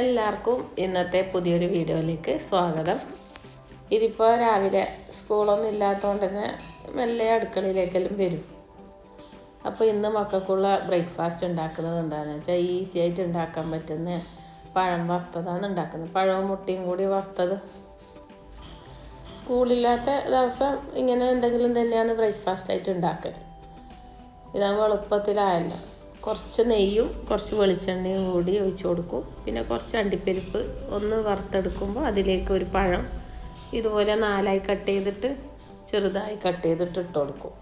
എല്ലാവർക്കും ഇന്നത്തെ പുതിയൊരു വീഡിയോയിലേക്ക് സ്വാഗതം. ഇതിപ്പോൾ രാവിലെ സ്കൂളൊന്നും ഇല്ലാത്തതുകൊണ്ട് തന്നെ മെല്ലെ അടുക്കളയിലേക്കെല്ലാം വരും. അപ്പോൾ ഇന്ന് മക്കൾക്കുള്ള ബ്രേക്ക്ഫാസ്റ്റ് ഉണ്ടാക്കുന്നത് എന്താണെന്ന് വെച്ചാൽ ഈസി ആയിട്ട് ഉണ്ടാക്കാൻ പറ്റുന്ന പഴം വറുത്തതാണ് ഉണ്ടാക്കുന്നത്. പഴവും മുട്ടയും കൂടി വറുത്തത്. സ്കൂളില്ലാത്ത ദിവസം ഇങ്ങനെ എന്തെങ്കിലും തന്നെയാണ് ബ്രേക്ക്ഫാസ്റ്റ് ആയിട്ട് ഉണ്ടാക്കൽ ഇതാകുമ്പോൾ എളുപ്പത്തിലായല്ലോ. കുറച്ച് നെയ്യും കുറച്ച് വെളിച്ചെണ്ണയും കൂടി ഒഴിച്ച് കൊടുക്കും. പിന്നെ കുറച്ച് അണ്ടിപ്പരിപ്പ് ഒന്ന് വറുത്തെടുക്കുമ്പോൾ അതിലേക്ക് ഒരു പഴം ഇതുപോലെ നാലായി കട്ട് ചെയ്തിട്ട് ചെറുതായി കട്ട് ചെയ്തിട്ട് ഇട്ട് കൊടുക്കും.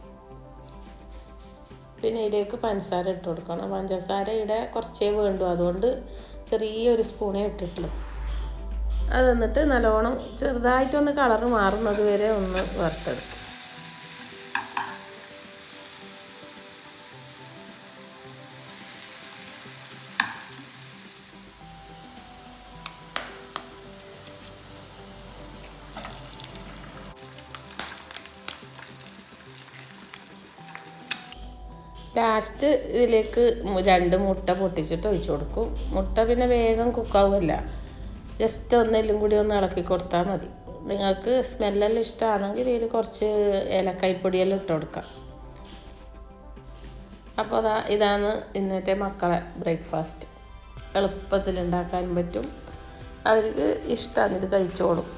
പിന്നെ ഇതിലേക്ക് പഞ്ചസാര ഇട്ട് കൊടുക്കണം. പഞ്ചസാര ഇവിടെ കുറച്ചേ വേണ്ടു. അതുകൊണ്ട് ചെറിയൊരു സ്പൂണേ ഇട്ടിട്ടുള്ളൂ. അത് എന്നിട്ട് നല്ലോണം ചെറുതായിട്ടൊന്ന് കളറ് മാറുന്നത് വരെ ഒന്ന് വറുത്തെടുക്കും. ലാസ്റ്റ് ഇതിലേക്ക് രണ്ട് മുട്ട പൊട്ടിച്ചിട്ട് ഒഴിച്ചു കൊടുക്കും. മുട്ട പിന്നെ വേഗം കുക്കാവുമല്ല ജസ്റ്റ് ഒന്നെല്ലാം കൂടി ഒന്ന് ഇളക്കി കൊടുത്താൽ മതി. നിങ്ങൾക്ക് സ്മെല്ലെല്ലാം ഇഷ്ടമാണെങ്കിൽ ഇതിൽ കുറച്ച് ഏലക്കായ്പ്പൊടിയെല്ലാം ഇട്ട് കൊടുക്കാം. അപ്പോൾ അതാ ഇതാണ് ഇന്നത്തെ മക്കളെ ബ്രേക്ക്ഫാസ്റ്റ് എളുപ്പത്തിൽ ഉണ്ടാക്കാൻ പറ്റും. അവർക്ക് ഇഷ്ടമാണ് ഇത് കഴിച്ചോളും.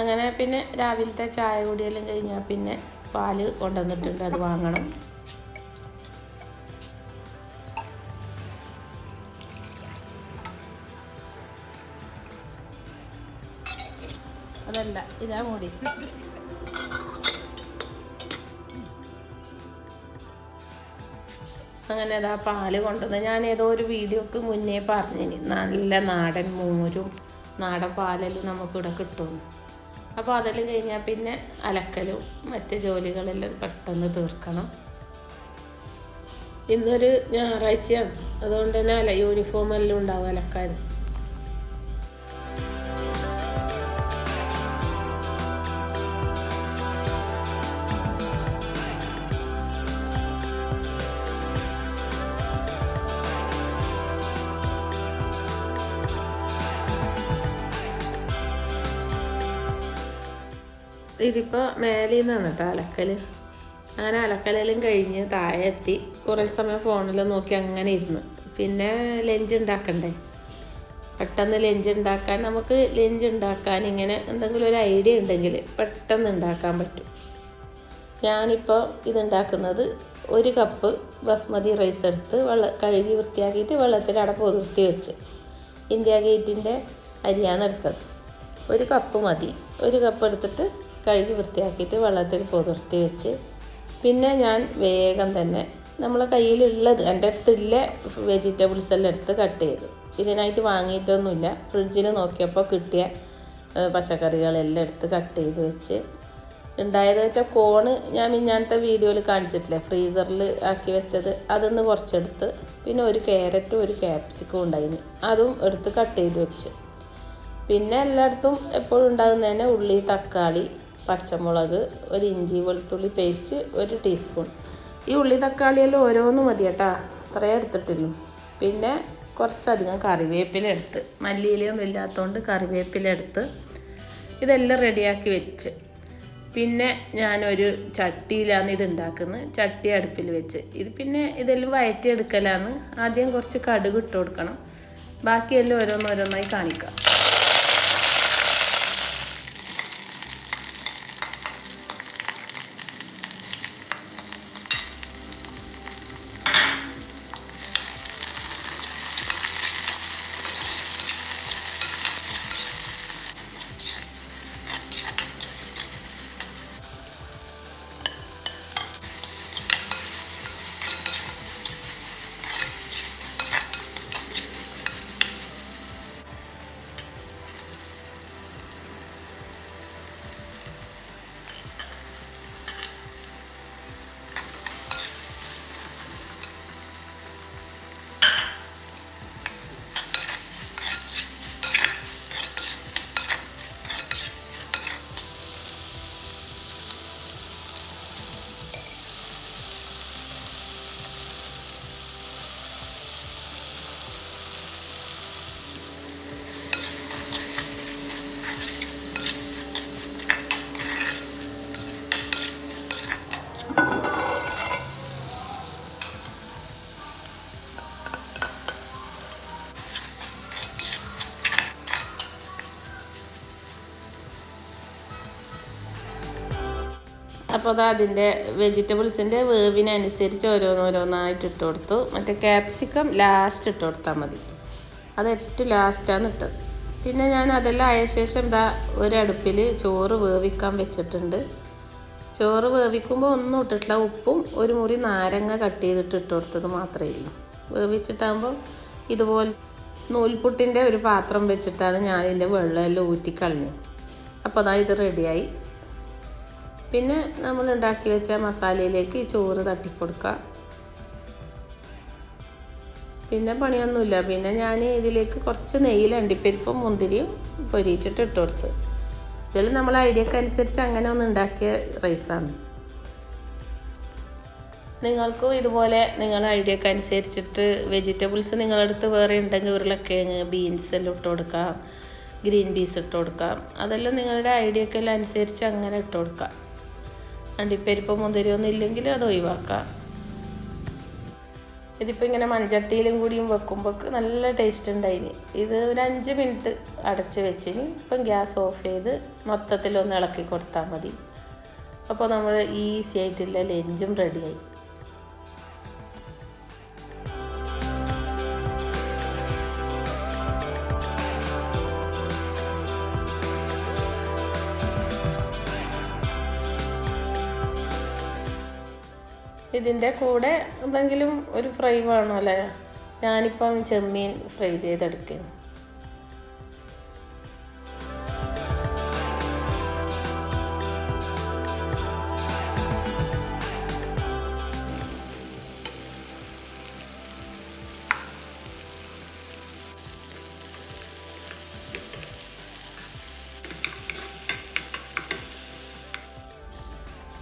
അങ്ങനെ പിന്നെ രാവിലത്തെ ചായ കുടിയെല്ലാം കഴിഞ്ഞാൽ പിന്നെ പാൽ കൊണ്ടുവന്നിട്ടുണ്ട് അത് വാങ്ങണം. അതല്ല ഇതാ മൂടി. അങ്ങനെ അതാ പാൽ കൊണ്ടുവന്ന് ഞാൻ ഏതോ ഒരു വീഡിയോക്ക് മുന്നേ പറഞ്ഞിനി നല്ല നാടൻ മോരും നാടൻ പാലെല്ലാം നമുക്കിവിടെ കിട്ടും. അപ്പോൾ അതെല്ലാം കഴിഞ്ഞാൽ പിന്നെ അലക്കലും മറ്റ് ജോലികളെല്ലാം പെട്ടെന്ന് തീർക്കണം. ഇന്നൊരു ഞായറാഴ്ചയാണ്. അതുകൊണ്ട് തന്നെ അല്ല യൂണിഫോം എല്ലാം ഉണ്ടാവും അലക്കാൻ. ഇതിപ്പോൾ മേലിൽ നിന്നാണ് കേട്ടോ അലക്കൽ അങ്ങനെ അലക്കലെല്ലാം കഴിഞ്ഞ് താഴെ എത്തി. കുറേ സമയം ഫോണിൽ നോക്കി അങ്ങനെ ഇരുന്ന്. പിന്നെ ലഞ്ച് ഉണ്ടാക്കണ്ടേ? പെട്ടെന്ന് ലഞ്ച് ഉണ്ടാക്കാൻ നമുക്ക് ലഞ്ച് ഉണ്ടാക്കാൻ ഇങ്ങനെ എന്തെങ്കിലും ഒരു ഐഡിയ ഉണ്ടെങ്കിൽ പെട്ടെന്ന് ഉണ്ടാക്കാൻ പറ്റും. ഞാനിപ്പോൾ ഇതുണ്ടാക്കുന്നത് ഒരു കപ്പ് ബസ്മതി റൈസ് എടുത്ത് വെള്ള കഴുകി വൃത്തിയാക്കിയിട്ട് വെള്ളത്തിൽ അടപ്പ് പൊതിർത്തി വെച്ച് ഇന്ത്യ ഗേറ്റിന്റെ അരിയാണ് എടുത്തത്. ഒരു കപ്പ് മതി. ഒരു കപ്പ് എടുത്തിട്ട് കഴുകി വൃത്തിയാക്കിയിട്ട് വെള്ളത്തിൽ പുതിർത്തി വെച്ച്. പിന്നെ ഞാൻ വേഗം തന്നെ നമ്മളെ കയ്യിലുള്ളത് എന്റെ അടുത്തുള്ള വെജിറ്റബിൾസ് എല്ലാം എടുത്ത് കട്ട് ചെയ്തു. ഇതിനായിട്ട് വാങ്ങിയിട്ടൊന്നുമില്ല. ഫ്രിഡ്ജിൽ നോക്കിയപ്പോൾ കിട്ടിയ പച്ചക്കറികളെല്ലാം എടുത്ത് കട്ട് ചെയ്ത് വെച്ച്. ഉണ്ടായതെന്ന് വെച്ചാൽ കോണ് ഞാൻ മിഞ്ഞാന്നത്തെ വീഡിയോയിൽ കാണിച്ചിട്ടില്ല ഫ്രീസറിൽ ആക്കി വെച്ചത്. അതൊന്ന് കുറച്ചെടുത്ത് പിന്നെ ഒരു ക്യാരറ്റും ഒരു ക്യാപ്സിക്കും ഉണ്ടായിന്. അതും എടുത്ത് കട്ട് ചെയ്ത് വെച്ച്. പിന്നെ എല്ലായിടത്തും എപ്പോഴും ഉണ്ടാകുന്നതന്നെ ഉള്ളി തക്കാളി പച്ചമുളക് ഒരു ഇഞ്ചി വെളുത്തുള്ളി പേസ്റ്റ് ഒരു ടീസ്പൂൺ. ഈ ഉള്ളി തക്കാളിയെല്ലാം ഓരോന്ന് മതി കേട്ടാ. അത്രയും എടുത്തിട്ടില്ല പിന്നെ കുറച്ചധികം കറിവേപ്പില എടുത്ത് മല്ലിയിലയൊന്നും ഇല്ലാത്തതുകൊണ്ട് കറിവേപ്പില എടുത്ത് ഇതെല്ലാം റെഡിയാക്കി വെച്ച്. പിന്നെ ഞാനൊരു ചട്ടിയിലാണ് ഇത് ഉണ്ടാക്കുന്നത്. ചട്ടി അടുപ്പിൽ വെച്ച്. ഇത് പിന്നെ ഇതെല്ലാം വയറ്റി എടുക്കലാന്ന് ആദ്യം കുറച്ച് കടുക് ഇട്ട് കൊടുക്കണം. ബാക്കിയെല്ലാം ഓരോന്നോരോന്നായി കാണിക്കാം. അപ്പോൾ അത് അതിന്റെ വെജിറ്റബിൾസിന്റെ വേവിനനുസരിച്ച് ഓരോന്നോരോന്നായിട്ട് ഇട്ട് കൊടുത്തു. മറ്റേ ക്യാപ്സിക്കം ലാസ്റ്റ് ഇട്ട് കൊടുത്താൽ മതി. അത് ഏറ്റവും ലാസ്റ്റാണ് ഇട്ടത്. പിന്നെ ഞാൻ അതെല്ലാം ആയ ശേഷം ഇതാ ഒരടുപ്പിൽ ചോറ് വേവിക്കാൻ വെച്ചിട്ടുണ്ട്. ചോറ് വേവിക്കുമ്പോൾ ഒന്നും ഇട്ടിട്ടില്ല. ഉപ്പും ഒരു മുറി നാരങ്ങ കട്ട് ചെയ്തിട്ട് ഇട്ട് കൊടുത്തത് മാത്രമേ ഉള്ളൂ. വേവിച്ചിട്ടാകുമ്പോൾ ഇതുപോലെ നൂൽപുട്ടിന്റെ ഒരു പാത്രം വെച്ചിട്ടാണ് ഞാൻ ഇതിന്റെ വെള്ളമെല്ലാം ഊറ്റിക്കളഞ്ഞു അപ്പോൾ അതാ ഇത് റെഡിയായി പിന്നെ നമ്മൾ ഉണ്ടാക്കി വെച്ച മസാലയിലേക്ക് ഈ ചോറ് തട്ടിക്കൊടുക്കുക പിന്നെ പണിയൊന്നുമില്ല. പിന്നെ ഞാൻ ഇതിലേക്ക് കുറച്ച് നെയ്യിൽ അണ്ടിപ്പരിപ്പും മുന്തിരിയും പൊരിച്ചിട്ട് ഇട്ട് കൊടുത്ത്. ഇതിൽ നമ്മൾ ഐഡിയക്ക് അനുസരിച്ച് അങ്ങനെ ഒന്ന് ഉണ്ടാക്കിയ റൈസാണ് നിങ്ങൾക്കും ഇതുപോലെ നിങ്ങളുടെ ഐഡിയക്ക് അനുസരിച്ചിട്ട് വെജിറ്റബിൾസ് നിങ്ങളുടെ അടുത്ത് വേറെ ഉണ്ടെങ്കിൽ ഉരുളക്കിഴങ്ങ് ബീൻസ് എല്ലാം ഇട്ട് കൊടുക്കാം. ഗ്രീൻ പീസ് ഇട്ട് കൊടുക്കാം. അതെല്ലാം നിങ്ങളുടെ ഐഡിയക്കെല്ലാം അനുസരിച്ച് അങ്ങനെ ഇട്ട് കൊടുക്കാം. അണ്ടിപ്പരിപ്പ് മുതിരൊന്നും ഇല്ലെങ്കിൽ അത് ഒഴിവാക്കാം. ഇതിപ്പോൾ ഇങ്ങനെ മൺചട്ടിയിലും കൂടിയും വെക്കുമ്പോൾ നല്ല ടേസ്റ്റ് ഉണ്ടായിന്. ഇത് ഒരു അഞ്ച് മിനിറ്റ് അടച്ച് വെച്ചിന്. ഇപ്പം ഗ്യാസ് ഓഫ് ചെയ്ത് മൊത്തത്തിലൊന്ന് ഇളക്കി കൊടുത്താൽ മതി. അപ്പോൾ നമ്മൾ ഈസി ആയിട്ടുള്ള ലഞ്ചും റെഡിയായി ഇതിന്റെ കൂടെ എന്തെങ്കിലും ഒരു ഫ്രൈ വേണമല്ലേ ഞാനിപ്പം ചെമ്മീൻ ഫ്രൈ ചെയ്തെടുക്കുന്നു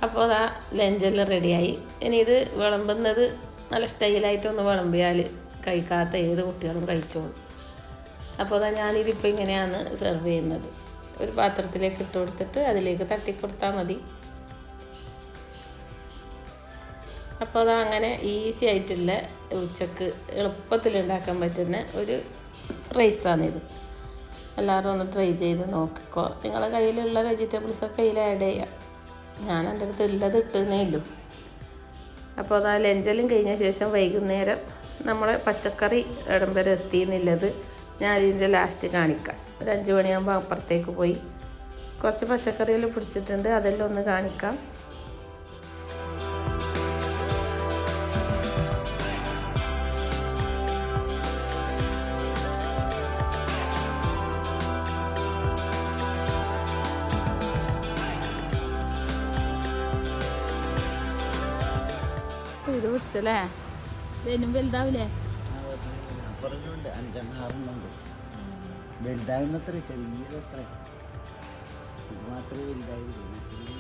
അപ്പോൾ അതാ ലഞ്ചെല്ലാം റെഡിയായി. ഇനി ഇത് വിളമ്പുന്നത് നല്ല സ്റ്റൈലായിട്ടൊന്ന് വിളമ്പിയാൽ കഴിക്കാത്ത ഏത് കുട്ടികളും കഴിച്ചോളും. അപ്പോൾ അതാ ഞാനിതിപ്പോൾ ഇങ്ങനെയാണ് സെർവ് ചെയ്യുന്നത്. ഒരു പാത്രത്തിലേക്ക് ഇട്ട് കൊടുത്തിട്ട് അതിലേക്ക് തട്ടിക്കൊടുത്താൽ മതി. അപ്പോൾ അതാ അങ്ങനെ ഈസി ആയിട്ടുള്ള ഉച്ചയ്ക്ക് എളുപ്പത്തിൽ ഉണ്ടാക്കാൻ പറ്റുന്ന ഒരു റൈസാണിത്. എല്ലാവരും ഒന്ന് ട്രൈ ചെയ്ത് നോക്കിക്കോ. നിങ്ങളുടെ കയ്യിലുള്ള വെജിറ്റബിൾസൊക്കെ ഇതിൽ ആഡ് ചെയ്യാം. ഞാൻ എന്റെ അടുത്ത് ഉള്ളത് ഇട്ടുന്നേ ഇല്ലു. അപ്പോൾ ആ ലഞ്ചെല്ലാം കഴിഞ്ഞ ശേഷം വൈകുന്നേരം നമ്മളെ പച്ചക്കറി ഇടം വരെ എത്തിയെന്നുള്ളത് ഞാൻ ഇതിന്റെ ലാസ്റ്റ് കാണിക്കാം. ഒരു അഞ്ച് മണിയാകുമ്പോൾ അപ്പുറത്തേക്ക് പോയി. കുറച്ച് പച്ചക്കറികൾ പിടിച്ചിട്ടുണ്ട് അതെല്ലാം ഒന്ന് കാണിക്കാം. പിടിച്ചല്ലേ ഇതിനും വലുതാവില്ലേ അപ്പുറങ്ങളുണ്ട് അഞ്ചെണ്ണം ആറെണ്ണമുണ്ട്. വലുതാകുന്നത്ര ചെറിയതത്ര. ഇത് മാത്രമേ വലുതായുള്ളൂ മറ്റേത്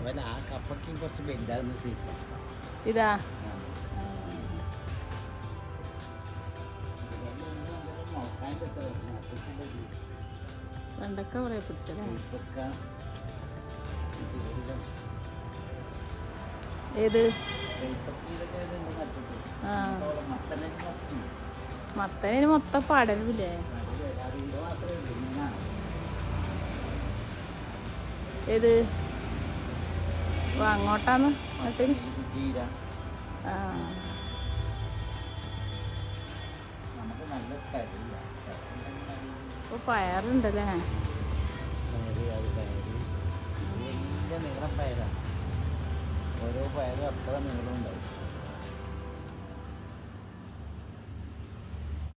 അവൻ ആ കപ്പയ്ക്കും കുറച്ച് ഇതാ? വെണ്ടക്ക കുറേ പിടിച്ചല്ലേ ഏത്? ആ. മൊത്തം മാത്രമേ ഏത്? അങ്ങോട്ടാന്ന് മത്തന് ആ. ഇപ്പോൾ പയറുണ്ടല്ലേ? പയറാ ഓരോ പയറും അത്ര നീളം ഉണ്ടാവും